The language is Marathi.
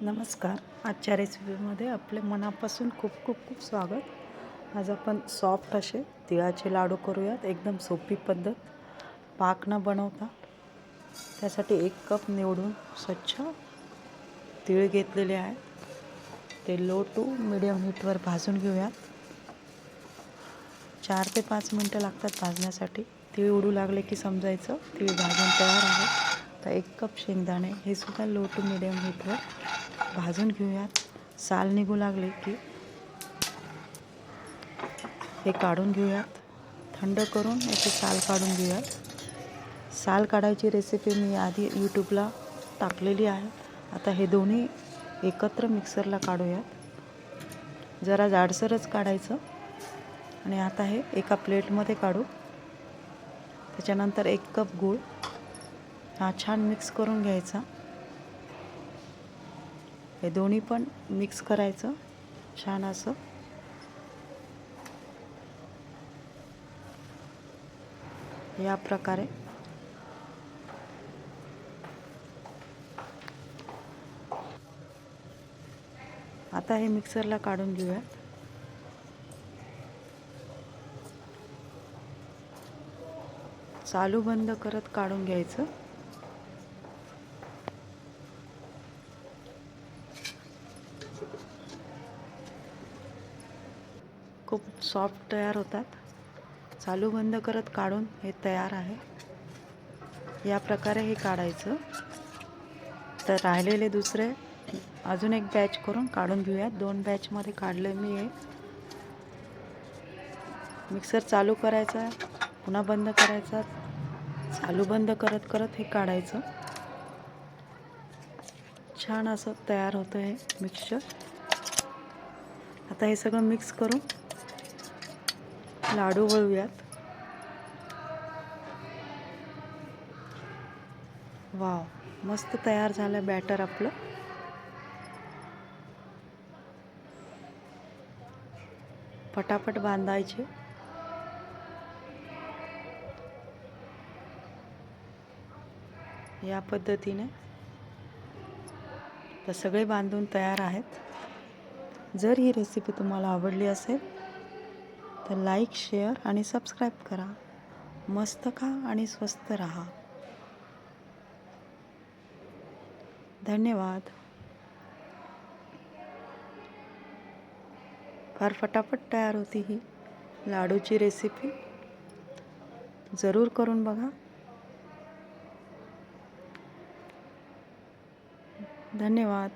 नमस्कार. आजच्या रेसिपीमध्ये आपले मनापासून खूप खूप खूप स्वागत. आज आपण सॉफ्ट असे तिळाचे लाडू करूयात. एकदम सोपी पद्धत. पाक न बनवता. त्यासाठी एक कप निवडून स्वच्छ तीळ घेतलेले आहे. ते लो टू मिडियम हीटवर भाजून घेऊयात. चार ते पाच मिनटं लागतात भाजण्यासाठी. तीळ उडू लागले की समजायचं. तीळ भाजून तयार आहे. तर एक कप शेंगदाणे. हे सुद्धा लो टू मिडियम हीटवर भाजून घेऊयात. साल निघू लागले की हे काढून घेऊयात. थंड करून याची साल काढून घेऊयात. साल काढायची रेसिपी मी आधी यूट्यूबला टाकलेली आहे. आता हे दोन्ही एकत्र मिक्सरला काढूयात. जरा जाडसरच काढायचं. आणि आता हे एका प्लेटमध्ये काढू. त्याच्यानंतर एक कप गूळ. हा छान मिक्स करून घ्यायचा. हे दोन्ही पण मिक्स करायचं. छान असं. या प्रकारे. आता हे मिक्सरला काढून घेऊयात चालू बंद करत काढून घ्यायचं. खूप सॉफ्ट तयार होतात. चालू बंद करत काढून हे तयार आहे. या प्रकारे हे काढायचं. तर राहिलेले दुसरे अजून एक बॅच करून काढून घेऊयात. दोन बॅचमध्ये काढले मी हे. मिक्सर चालू करायचा पुन्हा बंद करायचा. चालू बंद करत करत हे काढायचं. छान असं तयार होतं हे मिक्सचर आता हे सगळं मिक्स करून लाडू वळूयात वाव मस्त तयार झालं बॅटर आपलं. पटापट बांधायचे. या पद्धतीने. तर सगळे बांधून तयार आहेत. जर ही रेसिपी तुम्हाला आवडली असेल तर लाईक शेअर आणि सबस्क्राईब करा. मस्त खा आणि स्वस्त राहा. धन्यवाद. फार फटाफट तयार होती ही लाडूची रेसिपी जरूर करून बघा. धन्यवाद.